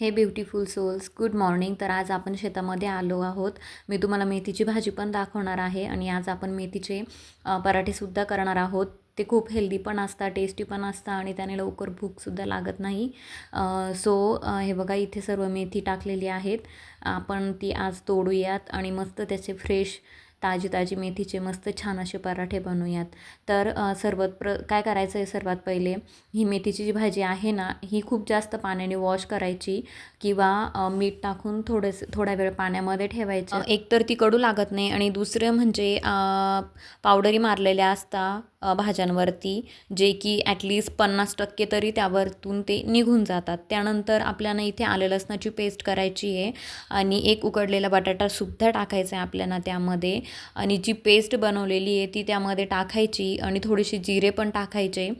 हे beautiful souls good morning तर आज आपण शेतामध्ये आलो आहोत. मी तुम्हाला मेथीची भाजी पण दाखवणार आहे आणि आज आपण मेथीचे पराठेसुद्धा करणार आहोत. ते खूप हेल्दी पण असतात टेस्टी पण असतात आणि त्याने लवकर भूकसुद्धा लागत नाही. सो हे बघा इथे सर्व मेथी टाकलेली आहेत. आपण ती आज तोडूयात आणि मस्त त्याचे फ्रेश ताजी ताजी मेथीचे मस्त छान असे पराठे बनवूयात. तर सर्वात प्र काय करायचं आहे सर्वात पहिले ही मेथीची जी भाजी आहे ना ही खूप जास्त पाण्याने वॉश करायची किंवा मीठ टाकून थोडेस थोडा वेळ पाण्यामध्ये ठेवायचं. एक तर ती कडू लागत नाही आणि दुसरं म्हणजे पावडरी मारलेल्या असता भाज्यांवरती जे की ॲटलिस्ट पन्नास टक्के तरी त्यावरतून ते निघून जातात. त्यानंतर आपल्याला इथे आलं लसणाची पेस्ट करायची आहे आणि एक उकडलेला बटाटासुद्धा टाकायचा आहे आपल्याला त्यामध्ये. आणि जी पेस्ट बनवलेली आहे ती त्यामध्ये टाकायची आणि थोडीशी जिरे पण टाकायचे.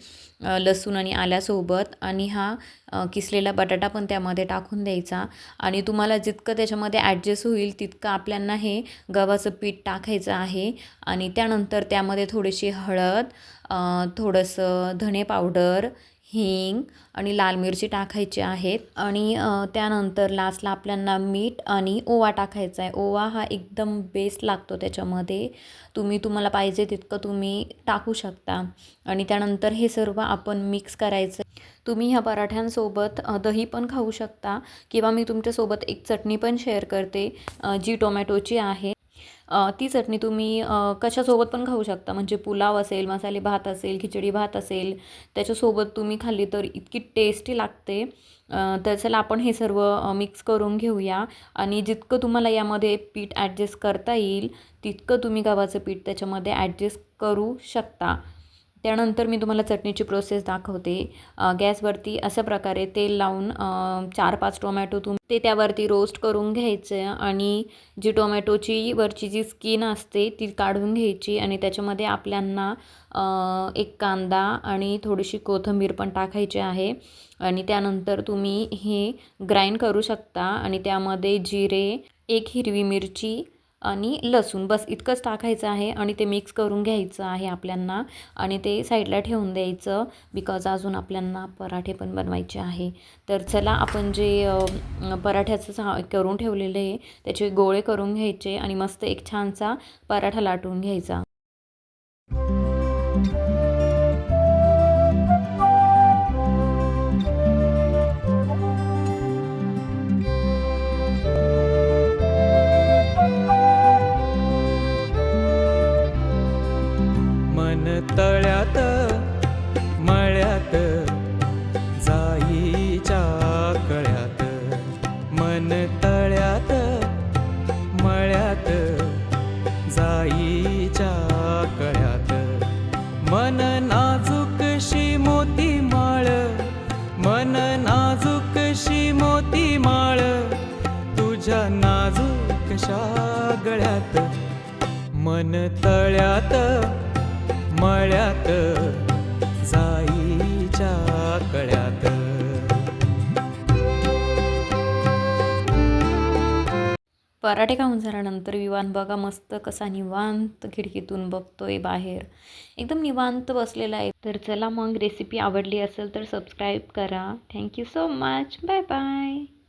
लसूण आणि आल्यासोबत आणि हा किसलेला बटाटा पण त्यामध्ये टाकून द्यायचा. आणि तुम्हाला जितकं त्याच्यामध्ये ॲडजस्ट होईल तितकं आपल्यांना हे गव्हाचं पीठ टाकायचं आहे. आणि त्यानंतर त्यामध्ये थोडीशी हळद थोडंसं धणे पावडर हिंग आणि लाल मिरची टाकायची आहेत. आणि त्यानंतर लास्टला आपल्यांना मीठ आणि ओवा टाकायचा आहे. ओवा हा एकदम बेस्ट लागतो त्याच्यामध्ये. तुम्ही तुम्हाला पाहिजे तितकं तुम्ही टाकू शकता. आणि त्यानंतर हे सर्व आपण मिक्स करायचं. तुम्ही ह्या पराठ्यांसोबत दही पण खाऊ शकता. किंवा मी तुमच्यासोबत एक चटणी पण शेअर करते जी टोमॅटोची आहे. ती चटणी तुम्ही कशासोबत पण खाऊ शकता. म्हणजे पुलाव असेल मसाले भात असेल खिचडी भात असेल त्याच्यासोबत तुम्ही खाल्ली तर इतकी टेस्टी लागते. तर चला आपण हे सर्व मिक्स करून घेऊया. आणि जितकं तुम्हाला यामध्ये पीठ ॲडजस्ट करता येईल तितकं तुम्ही गव्हाचं पीठ त्याच्यामध्ये ॲडजस्ट करू शकता. त्यानंतर मी तुम्हाला चटणीची प्रोसेस दाखवते. गॅसवरती अशा प्रकारे तेल लावून चार पाच टोमॅटो तुम ते त्यावरती रोस्ट करून घ्यायचं आणि जी टोमॅटोची वरची जी स्किन असते ती काढून घ्यायची आणि त्याच्यामध्ये आपल्यांना एक कांदा आणि थोडीशी कोथिंबीर पण टाकायची आहे. आणि त्यानंतर तुम्ही हे ग्राइंड करू शकता आणि त्यामध्ये जिरे एक हिरवी मिरची आणि लसूण. बस इतकंच टाकायचं आहे आणि ते मिक्स करून घ्यायचं आहे आपल्यांना आणि ते साईडला ठेवून द्यायचं बिकॉज अजून आपल्यांना पराठे पण बनवायचे आहे. तर चला आपण जे पराठ्याचं सा करून ठेवलेलं आहे त्याचे गोळे करून घ्यायचे आणि मस्त एक छानसा पराठा लाटून घ्यायचा. नाजूक नाजूकशी मोती माळ तुझ्या नाजूकशा गळ्यात. मन तळ्यात मळ्यात. पराठे खाऊन झाल्यानंतर विवान बघा मस्त कसा निवांत खिडकीतून बघतोय बाहेर. एकदम निवांत बसलेला आहे. तर चला मग रेसिपी आवडली असेल तर सबस्क्राईब करा. Thank you so much bye bye